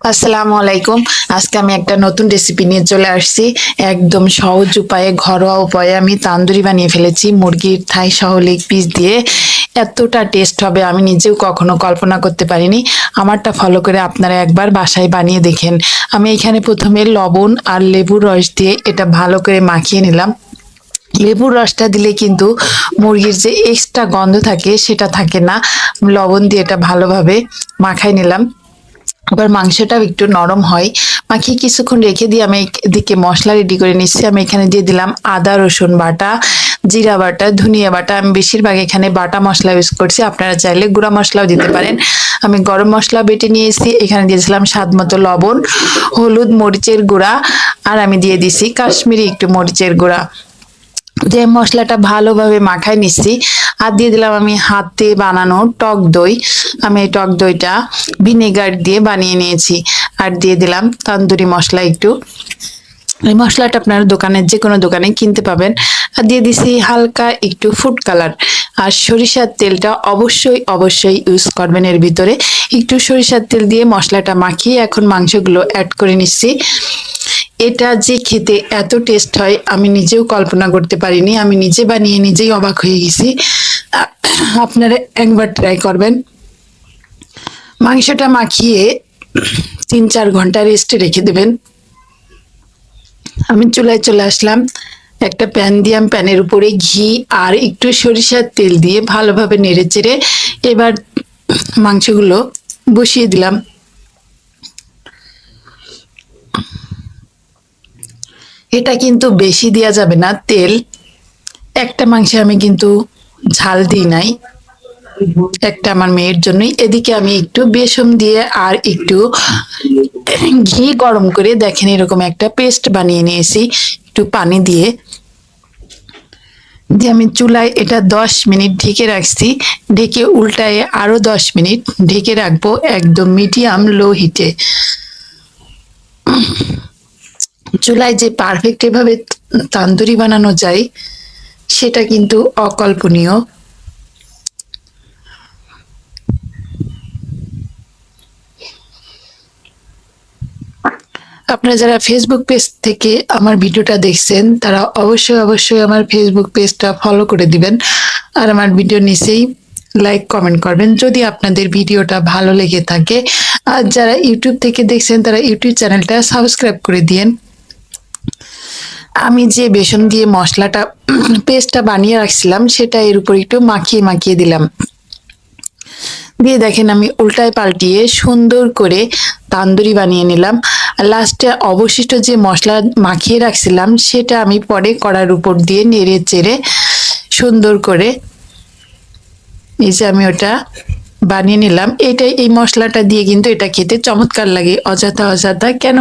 আসসালামু আলাইকুম আজকে আমি একটা নতুন রেসিপি নিয়ে চলে আসছি। একদম সহজ উপায়ে, ঘরোয়া উপায়ে আমি তান্দুরি বানিয়ে ফেলেছি, মুরগির থাই সহ লেগ পিস দিয়ে। এতটা টেস্ট হবে, আমি নিজেও কখনো কল্পনা করতে পারিনি। আমারটা ফলো করে আপনারা একবার বাসায় বানিয়ে দেখেন। আমি এখানে প্রথমে লবণ আর লেবুর রস দিয়ে এটা ভালো করে মাখিয়ে নিলাম। লেবুর রসটা দিলে কিন্তু মুরগির যে এক্সট্রা গন্ধ থাকে, সেটা থাকে না। লবণ দিয়ে এটা ভালোভাবে মাখাই নিলাম। এবার মাংসটাও একটু নরম হয়। মাখিয়ে কিছুক্ষণ রেখে দিয়ে আমি এদিকে মশলা রেডি করে নিচ্ছি। আমি এখানে দিয়ে দিলাম আদা, রসুন বাটা, জিরা বাটা, ধনিয়া বাটা। আমি বেশিরভাগ এখানে বাটা মশলা ইউজ করছি। আপনারা চাইলে গুঁড়া মশলাও দিতে পারেন। আমি গরম মশলা বেটে নিয়ে এসেছি এখানে দিয়েছিলাম স্বাদ মতো লবণ, হলুদ, মরিচের গুঁড়া। আর আমি দিয়ে দিছি কাশ্মীরি একটু মরিচের গুঁড়া। যে মশলাটা ভালোভাবে মাখায় নিচ্ছি। আর দিয়ে দিলাম আমি হাতে বানানো টক দই। আমি এই টক দইটা ভিনেগার দিয়ে বানিয়ে নিয়েছি। আর দিয়ে দিলাম তন্দুরি মশলা একটু। এই মশলাটা আপনার দোকানের যে কোনো দোকানে কিনতে পাবেন। আর দিয়ে দিছি হালকা একটু ফুড কালার আর সরিষার তেলটা অবশ্যই অবশ্যই ইউজ করবেন এর ভিতরে। একটু সরিষার তেল দিয়ে মশলাটা মাখিয়ে এখন মাংসগুলো অ্যাড করে নিচ্ছি। এটা যে খেতে এত টেস্ট হয়, আমি নিজেও কল্পনা করতে পারিনি। আমি নিজে বানিয়ে নিজেই অবাক হয়ে গেছি। আপনারা একবার ট্রাই করবেন। মাংসটা মাখিয়ে তিন চার ঘণ্টা রেস্টে রেখে দেবেন। আমি চুলায় চলে আসলাম। একটা প্যান দিলাম প্যানের উপরে ঘি আর একটু সরিষার তেল দিয়ে ভালোভাবে নেড়ে চেড়ে এবার মাংসগুলো বসিয়ে দিলাম। এটা কিন্তু বেশি দেওয়া যাবে না। তেল, একটা মাংসে আমি কিন্তু ঝাল দিই নাই, একটা আমার মেয়ের জন্যই। এদিকে আমি একটু বেসম দিয়ে আর একটু ঘি গরম করে দেখেন এরকম একটা পেস্ট বানিয়ে নিয়েছি, একটু পানি দিয়ে। দিয়ে আমি চুলায় এটা দশ মিনিট ঢেকে রাখছি, ঢেকে উল্টায় আরও দশ মিনিট ঢেকে রাখব একদম মিডিয়াম লো হিটে। চুলায় যে পারফেক্ট এভাবে তান্দুরি বানানো যায়, সেটা কিন্তু অকল্পনীয়। আপনারা যারা ফেসবুক পেজ থেকে আমার ভিডিওটা দেখছেন, তারা অবশ্যই অবশ্যই আমার ফেসবুক পেজটা ফলো করে দিবেন। আর আমার ভিডিও নিচেই লাইক কমেন্ট করবেন, যদি আপনাদের ভিডিওটা ভালো লেগে থাকে। আর যারা ইউটিউব থেকে দেখছেন, তারা ইউটিউব চ্যানেলটা সাবস্ক্রাইব করে দিয়েন। আমি যে বেসন দিয়ে মশলাটা, পেস্টটা বানিয়ে রাখছিলাম, সেটা এর উপর একটু মাখিয়ে মাখিয়ে দিলাম। দিয়ে দেখেন আমি উল্টায় পাল্টিয়ে সুন্দর করে তান্দুরি বানিয়ে নিলাম। লাস্টে অবশিষ্ট যে মশলা মাখিয়ে রাখছিলাম, সেটা আমি পরে কড়ার উপর দিয়ে নেড়ে চেড়ে সুন্দর করে এই যে আমি ওটা বানিয়ে নিলাম। এটাই, এই মশলাটা দিয়ে কিন্তু এটা খেতে চমৎকার লাগে, অযথা অযথা। কেন